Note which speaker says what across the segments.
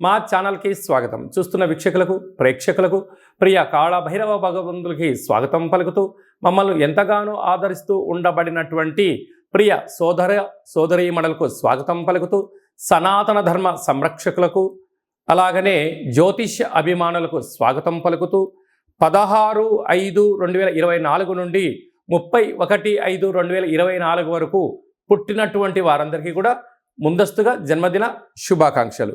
Speaker 1: మా ఛానల్కి స్వాగతం. చూస్తున్న వీక్షకులకు ప్రేక్షకులకు ప్రియ కాళభైరవ భగవంతులకి స్వాగతం పలుకుతూ మమ్మల్ని ఎంతగానో ఆదరిస్తూ ఉండబడినటువంటి ప్రియ సోదర సోదరీమణులకు స్వాగతం పలుకుతూ సనాతన ధర్మ సంరక్షకులకు అలాగనే జ్యోతిష్య అభిమానులకు స్వాగతం పలుకుతూ పదహారు ఐదు రెండు వేల ఇరవై నాలుగు నుండి ముప్పై ఒకటి ఐదు రెండు వేల ఇరవై నాలుగు వరకు పుట్టినటువంటి వారందరికీ కూడా ముందస్తుగా జన్మదిన శుభాకాంక్షలు.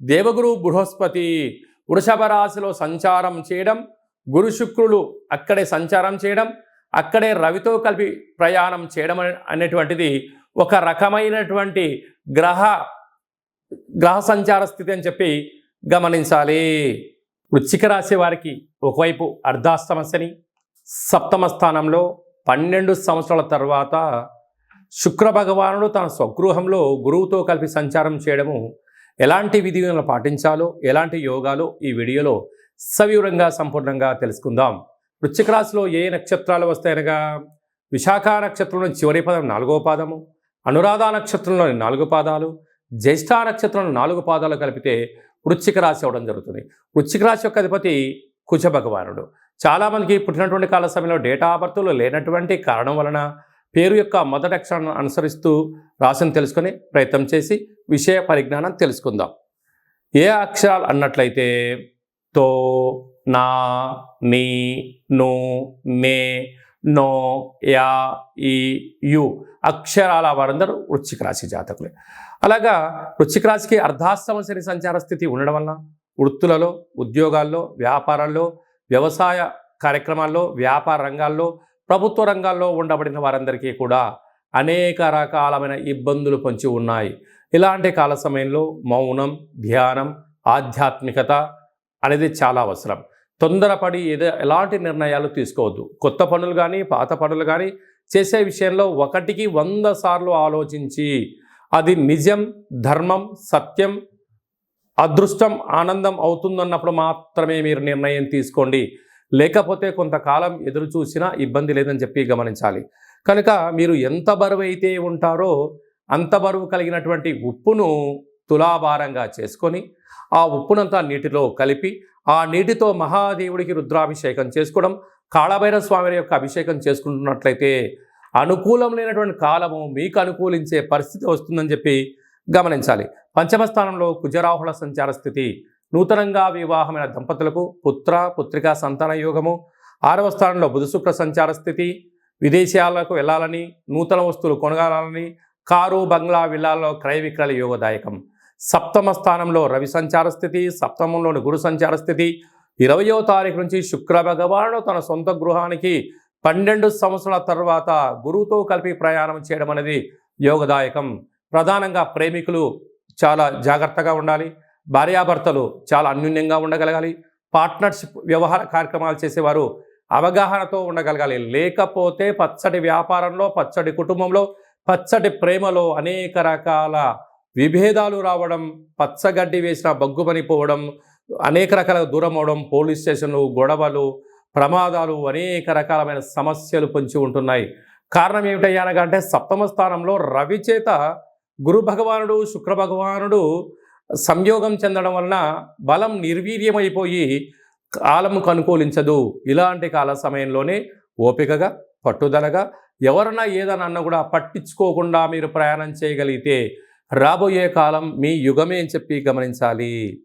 Speaker 1: దేవగురు బృహస్పతి వృషభ రాశిలో సంచారం చేయడం గురు శుక్రులు అక్కడే సంచారం చేయడం అక్కడే రవితో కలిపి ప్రయాణం చేయడం అనేటువంటిది ఒక రకమైనటువంటి గ్రహ గ్రహ సంచార స్థితి అని చెప్పి గమనించాలి. వృచ్చిక రాశి వారికి ఒకవైపు అర్ధాష్టమ శని సప్తమ స్థానంలో పన్నెండు సంవత్సరాల తర్వాత శుక్ర భగవానుడు తన స్వగృహంలో గురువుతో కలిపి సంచారం చేయడము ఎలాంటి విధులను పాటించాలో ఎలాంటి యోగాలో ఈ వీడియోలో సవివరంగా సంపూర్ణంగా తెలుసుకుందాం. వృశ్చిక రాశిలో ఏ నక్షత్రాలు వస్తాయనగా? విశాఖ నక్షత్రంలోని చివరి పదం నాలుగో పాదము అనురాధ నక్షత్రంలోని నాలుగు పాదాలు జ్యేష్ఠ నక్షత్రంలో నాలుగు పాదాలు కలిపితే వృశ్చిక రాశి అవడం జరుగుతుంది. వృశ్చిక రాశి యొక్క అధిపతి కుజ భగవానుడు. చాలామందికి పుట్టినటువంటి కాల సమయంలో డేటా ఆఫ్ లేనటువంటి కారణం వలన పేరు యొక్క మొదటి అక్షరాన్ని అనుసరిస్తూ రాశిని తెలుసుకొని ప్రయత్నం చేసి విషయ పరిజ్ఞానం తెలుసుకుందాం. ఏ అక్షరాలు అన్నట్లయితే తో నా నీ ను నే నో యా ఈ యు అక్షరాల వారందరూ వృశ్చిక రాశి జాతకులే. అలాగా వృశ్చిక రాశికి అర్ధాశ్రమ శని సంచార స్థితి ఉండడం వలన వృత్తులలో ఉద్యోగాల్లో వ్యాపారాల్లో వ్యవసాయ కార్యక్రమాల్లో వ్యాపార రంగాల్లో ప్రభుత్వ రంగాల్లో ఉండబడిన వారందరికీ కూడా అనేక రకాలమైన ఇబ్బందులు పొంచి ఉన్నాయి. ఇలాంటి కాల సమయంలో మౌనం ధ్యానం ఆధ్యాత్మికత అనేది చాలా అవసరం. తొందరపడి ఏదో ఎలాంటి నిర్ణయాలు తీసుకోవద్దు. కొత్త పనులు కానీ పాత పనులు కానీ చేసే విషయంలో ఒకటికి వంద సార్లు ఆలోచించి అది నిజం ధర్మం సత్యం అదృష్టం ఆనందం అవుతుందన్నప్పుడు మాత్రమే మీరు నిర్ణయం తీసుకోండి. లేకపోతే కొంతకాలం ఎదురు చూసినా ఇబ్బంది లేదని చెప్పి గమనించాలి. కనుక మీరు ఎంత బరువు అయితే ఉంటారో అంత బరువు కలిగినటువంటి ఉప్పును తులాభారంగా చేసుకొని ఆ ఉప్పునంతా నీటిలో కలిపి ఆ నీటితో మహాదేవుడికి రుద్రాభిషేకం చేసుకోవడం కాళభైరవ స్వామి యొక్క అభిషేకం చేసుకుంటున్నట్లయితే అనుకూలం లేనటువంటి కాలము మీకు అనుకూలించే పరిస్థితి వస్తుందని చెప్పి గమనించాలి. పంచమ స్థానంలో కుజరాహుల సంచార స్థితి నూతనంగా వివాహమైన దంపతులకు పుత్ర పుత్రికా సంతాన యోగము. ఆరవ స్థానంలో బుధశుక్ర సంచార స్థితి. విదేశాలకు వెళ్ళాలని నూతన వస్తువులు కొనగాలని కారు బంగ్లా విల్లాల్లో క్రయ విక్రయాల యోగదాయకం. సప్తమ స్థానంలో రవి సంచార స్థితి సప్తమంలోని గురు సంచార స్థితి. ఇరవయో తారీఖు నుంచి శుక్ర భగవానుడు తన సొంత గృహానికి పన్నెండు సంవత్సరాల తర్వాత గురువుతో కలిపి ప్రయాణం చేయడం అనేది యోగదాయకం. ప్రధానంగా ప్రేమికులు చాలా జాగ్రత్తగా ఉండాలి. భార్యాభర్తలు చాలా అన్యూన్యంగా ఉండగలగాలి. పార్ట్నర్షిప్ వ్యవహార కార్యక్రమాలు చేసేవారు అవగాహనతో ఉండగలగాలి. లేకపోతే పచ్చడి వ్యాపారంలో పచ్చడి కుటుంబంలో పచ్చడి ప్రేమలో అనేక రకాల విభేదాలు రావడం పచ్చగడ్డి వేసిన బగ్గుమనిపోవడం అనేక రకాల దూరం అవడం పోలీస్ స్టేషన్లు గొడవలు ప్రమాదాలు అనేక రకాలమైన సమస్యలు పొంచి ఉంటున్నాయి. కారణం ఏమిటయ్యానగా అంటే సప్తమ స్థానంలో రవి చేత గురు భగవానుడు శుక్ర భగవానుడు సంయోగం చెందడం వలన బలం నిర్వీర్యమైపోయి కాలముకు అనుకూలించదు ఇలాంటి కాల సమయంలోనే ఓపికగా పట్టుదలగా ఎవరన్నా ఏదన్నా అన్నా కూడా పట్టించుకోకుండా మీరు ప్రయాణం చేయగలిగితే రాబోయే కాలం మీ యుగమే అని చెప్పి గమనించాలి.